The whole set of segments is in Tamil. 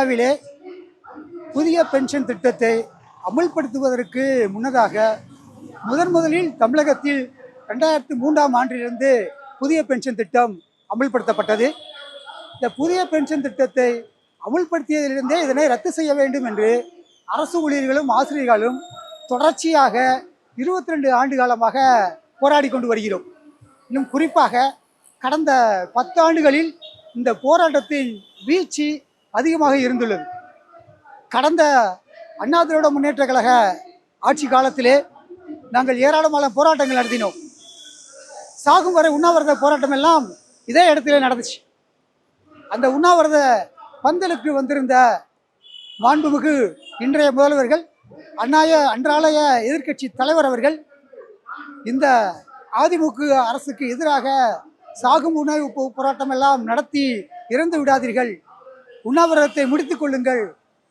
இந்தியாவிலே புதிய பென்ஷன் திட்டத்தை அமல்படுத்துவதற்கு முன்னதாக முதன் முதலில் தமிழகத்தில் ரெண்டாயிரத்தி மூன்றாம் ஆண்டிலிருந்து புதிய பென்ஷன் திட்டம் அமல்படுத்தப்பட்டது. இந்த புதிய பென்ஷன் திட்டத்தை அமுல்படுத்தியதிலிருந்தே இதனை ரத்து செய்ய வேண்டும் என்று அரசு ஊழியர்களும் ஆசிரியர்களும் தொடர்ச்சியாக இருபத்தி ரெண்டு ஆண்டு காலமாக போராடி கொண்டு வருகிறோம். இன்னும் குறிப்பாக கடந்த பத்தாண்டுகளில் இந்த போராட்டத்தின் வீழ்ச்சி அதிகமாக இருந்துள்ளது. கடந்த அண்ணா திராவிட முன்னேற்ற கழக ஆட்சி காலத்திலே நாங்கள் ஏராளமான போராட்டங்கள் நடத்தினோம். சாகும் வரை உண்ணாவிரத போராட்டம் எல்லாம் இதே இடத்திலே நடந்துச்சு. அந்த உண்ணாவிரத பந்தலுக்கு வந்திருந்த மாண்புமிகு இன்றைய முதல்வர்கள் அண்ணாய அன்றாலய எதிர்க்கட்சி தலைவர் அவர்கள் இந்த அதிமுக அரசுக்கு எதிராக சாகும் உணவு போராட்டம் எல்லாம் நடத்தி இறந்து விடாதீர்கள் உண்ணாவிரதத்தை முடித்துக் கொள்ளுங்கள்.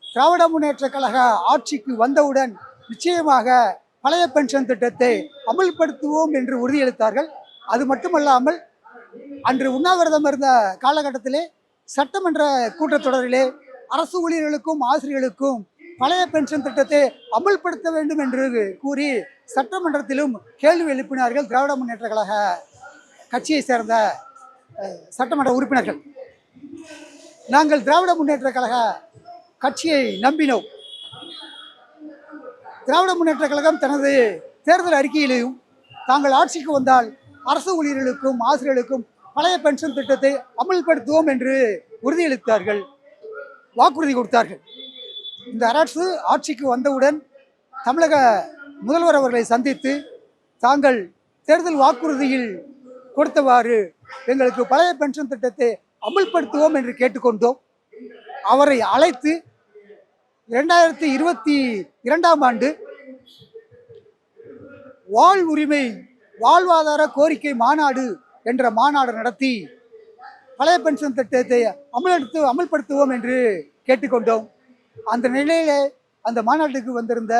திராவிட முன்னேற்ற கழக ஆட்சிக்கு வந்தவுடன் நிச்சயமாக பழைய பென்ஷன் திட்டத்தை அமல்படுத்துவோம் என்று உறுதியளித்தார்கள். அது மட்டுமல்லாமல் அன்று உண்ணாவிரதம் இருந்த காலகட்டத்திலே சட்டமன்ற கூட்டத்தொடரிலே அரசு ஊழியர்களுக்கும் ஆசிரியர்களுக்கும் பழைய பென்ஷன் திட்டத்தை அமல்படுத்த வேண்டும் என்று கூறி சட்டமன்றத்திலும் கேள்வி எழுப்பினார்கள் திராவிட முன்னேற்ற கழக கட்சியை சேர்ந்த சட்டமன்ற உறுப்பினர்கள். நாங்கள் திராவிட முன்னேற்ற கழக கட்சியை நம்பினோம். திராவிட முன்னேற்ற கழகம் தனது தேர்தல் அறிக்கையிலேயும் தாங்கள் ஆட்சிக்கு வந்தால் அரசு ஊழியர்களுக்கும் ஆசிரியர்களுக்கும் பழைய பென்ஷன் திட்டத்தை அமல்படுத்துவோம் என்று உறுதியளித்தார்கள். வாக்குறுதி கொடுத்தார்கள். இந்த அரசு ஆட்சிக்கு வந்தவுடன் தமிழக முதல்வர் அவர்களை சந்தித்து தாங்கள் தேர்தல் வாக்குறுதியில் கொடுத்தவாறு எங்களுக்கு பழைய பென்ஷன் திட்டத்தை அமல்படுத்துவோம் என்று கேட்டுக்கொண்டோம். அவரை அழைத்து இரண்டாயிரத்தி இருபத்தி இரண்டாம் ஆண்டு வாழ் உரிமை வாழ்வாதார கோரிக்கை மாநாடு என்ற மாநாடு நடத்தி பழைய பென்ஷன் திட்டத்தை அமலெடுத்து அமல்படுத்துவோம் என்று கேட்டுக்கொண்டோம். அந்த நிலையிலே அந்த மாநாட்டுக்கு வந்திருந்த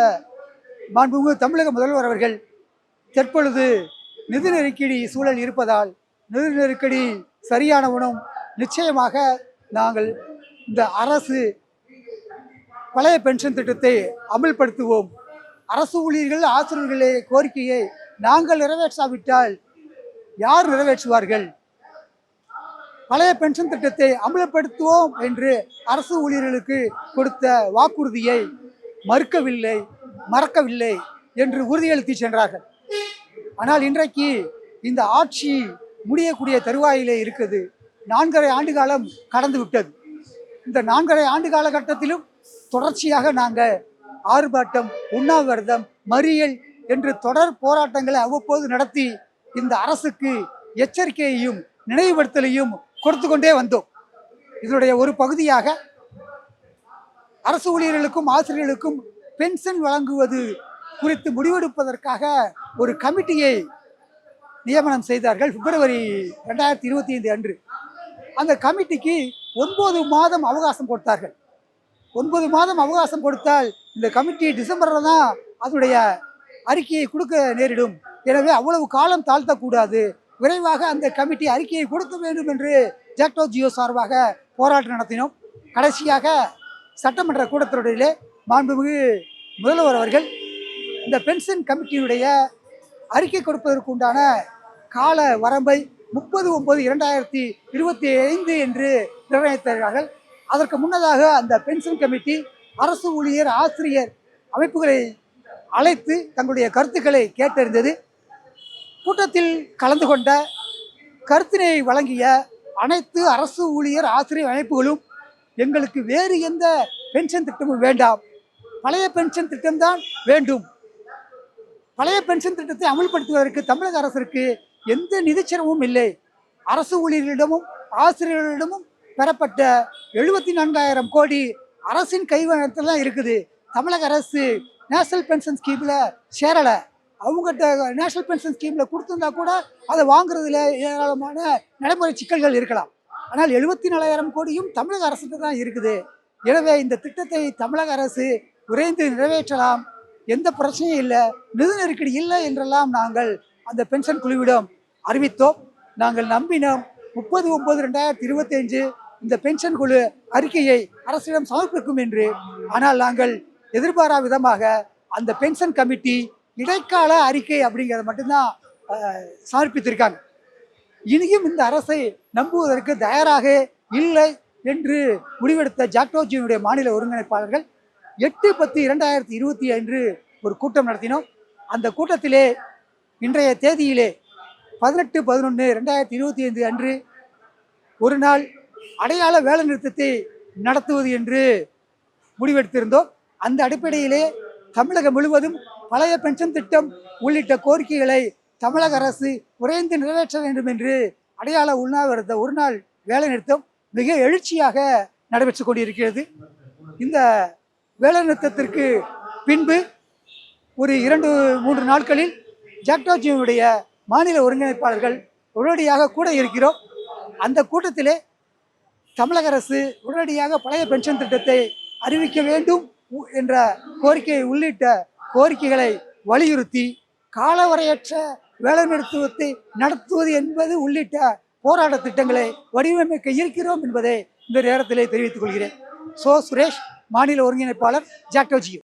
மாண்புமிகு தமிழக முதல்வர் அவர்கள் தற்பொழுது நிதி நெருக்கடி சூழல் இருப்பதால் நிதி நெருக்கடி சரியானவனும் நிச்சயமாக நாங்கள் இந்த அரசு பழைய பென்ஷன் திட்டத்தை அமல்படுத்துவோம். அரசு ஊழியர்கள் ஆசிரியர்களே கோரிக்கையை நாங்கள் நிறைவேற்றாவிட்டால் யார் நிறைவேற்றுவார்கள்? பழைய பென்ஷன் திட்டத்தை அமல்படுத்துவோம் என்று அரசு ஊழியர்களுக்கு கொடுத்த வாக்குறுதியை மறுக்கவில்லை மறக்கவில்லை என்று உறுதியளித்து சென்றார்கள். ஆனால் இன்றைக்கு இந்த ஆட்சி முடியக்கூடிய தருவாயிலே இருக்குது. நான்கரை ஆண்டு காலம் கடந்து விட்டது. இந்த நான்கரை ஆண்டு காலகட்டத்திலும் தொடர்ச்சியாக நாங்கள் ஆர்ப்பாட்டம் உண்ணாவிரதம் மறியல் என்று தொடர் போராட்டங்களை அவ்வப்போது நடத்தி இந்த அரசுக்கு எச்சரிக்கையையும் நினைவுபடுத்தலையும் கொடுத்து கொண்டே வந்தோம். இதனுடைய ஒரு பகுதியாக அரசு ஊழியர்களுக்கும் ஆசிரியர்களுக்கும் பென்ஷன் வழங்குவது குறித்து முடிவெடுப்பதற்காக ஒரு கமிட்டியை நியமனம் செய்தார்கள் பிப்ரவரி ரெண்டாயிரத்தி இருபத்தி ஐந்து அன்று. அந்த கமிட்டிக்கு ஒன்பது மாதம் அவகாசம் கொடுத்தார்கள். ஒன்பது மாதம் அவகாசம் கொடுத்தால் இந்த கமிட்டி டிசம்பரில் தான் அதனுடைய அறிக்கையை கொடுக்க நேரிடும். எனவே அவ்வளவு காலம் தாழ்த்தக்கூடாது. விரைவாக அந்த கமிட்டி அறிக்கையை கொடுக்க வேண்டும் என்று ஜாக்டோ ஜியோ சார்பாக போராட்டம் நடத்தினோம். கடைசியாக சட்டமன்ற கூட்டத்தொடரிலே மாண்புமிகு முதல்வர் அவர்கள் இந்த பென்ஷன் கமிட்டியுடைய அறிக்கை கொடுப்பதற்கு உண்டான கால வரம்பை முப்பது ஒன்பது இரண்டாயிரத்தி இருபத்தி ஐந்து என்று நிர்ணயித்தார்கள் அதற்கு முன்னதாக அந்த பென்ஷன் கமிட்டி அரசு ஊழியர் ஆசிரியர் அமைப்புகளை அழைத்து தங்களுடைய கருத்துக்களை கேட்டறிந்தது. கூட்டத்தில் கலந்து கொண்ட கருத்தினை வழங்கிய அனைத்து அரசு ஊழியர் ஆசிரியர் அமைப்புகளும் எங்களுக்கு வேறு எந்த பென்ஷன் திட்டமும் வேண்டாம். பழைய பென்ஷன் திட்டம்தான் வேண்டும். பழைய பென்ஷன் திட்டத்தை அமல்படுத்துவதற்கு தமிழக அரசிற்கு எந்த நிதிச்சிரமும் இல்லை. அரசு ஊழியர்களிடமும் ஆசிரியர்களிடமும் பெறப்பட்ட எழுபத்தி நான்காயிரம் கோடி அரசின் கைவனத்தில் தான் இருக்குது. தமிழக அரசு நேஷனல் பென்ஷன் ஸ்கீமில் சேரலை. அவங்ககிட்ட நேஷனல் பென்ஷன் ஸ்கீமில் கொடுத்துருந்தா கூட அதை வாங்குறதுல ஏராளமான நடைமுறை சிக்கல்கள் இருக்கலாம். ஆனால் எழுபத்தி நாலாயிரம் கோடியும் தமிழக அரசுக்கு தான் இருக்குது. எனவே இந்த திட்டத்தை தமிழக அரசு விரைந்து நிறைவேற்றலாம். எந்த பிரச்சனையும் இல்லை. நிதி நெருக்கடி இல்லை என்றெல்லாம் நாங்கள் அந்த பென்ஷன் குழுவிடம் அறிவித்தோம். நாங்கள் நம்பினோம். முப்பது ஒன்பது ரெண்டாயிரத்தி இருபத்தஞ்சு இந்த பென்ஷன் குழு அறிக்கையை அரசிடம் சமர்ப்பிக்கும் என்று. ஆனால் நாங்கள் எதிர்பாரா விதமாக அந்த பென்ஷன் கமிட்டி இடைக்கால அறிக்கை அப்படிங்கிறத மட்டும்தான் சமர்ப்பித்திருக்காங்க. இனியும் இந்த அரசை நம்புவதற்கு தயாராக இல்லை என்று முடிவெடுத்த ஜாக்டோஜியினுடைய மாநில ஒருங்கிணைப்பாளர்கள் எட்டு பத்து இரண்டாயிரத்தி இருபத்தி அன்று ஒரு கூட்டம் நடத்தினோம். அந்த கூட்டத்திலே இன்றைய தேதியிலே பதினெட்டு பதினொன்று ரெண்டாயிரத்தி இருபத்தி ஐந்து அன்று ஒரு நாள் அடையாள வேலை நிறுத்தத்தை நடத்துவது என்று முடிவெடுத்திருந்தோம். அந்த அடிப்படையிலே தமிழகம் முழுவதும் பழைய பென்ஷன் திட்டம் உள்ளிட்ட கோரிக்கைகளை தமிழக அரசு விரைந்து நிறைவேற்ற வேண்டும் என்று அடையாள உண்ணாவிரத ஒரு நாள் வேலை நிறுத்தம் மிக எழுச்சியாக நடைபெற்று கொண்டிருக்கிறது. இந்த வேலை நிறுத்தத்திற்கு பின்பு ஒரு இரண்டு மூன்று நாட்களில் ஜாக்டோஜியினுடைய மாநில ஒருங்கிணைப்பாளர்கள் உடனடியாக கூட இருக்கிறோம். அந்த கூட்டத்திலே தமிழக அரசு உடனடியாக பழைய பென்ஷன் திட்டத்தை அறிவிக்க வேண்டும் உ- என்ற கோரிக்கை உள்ளிட்ட கோரிக்கைகளை வலியுறுத்தி காலவரையற்ற வேலைநிறுத்தத்தை நடத்துவது என்பது உள்ளிட்ட போராட்ட திட்டங்களை வடிவமைக்க இருக்கிறோம் என்பதை இந்த நேரத்திலே தெரிவித்துக் கொள்கிறேன். சோ சுரேஷ் மாநில ஒருங்கிணைப்பாளர் ஜாக்டோஜியோ.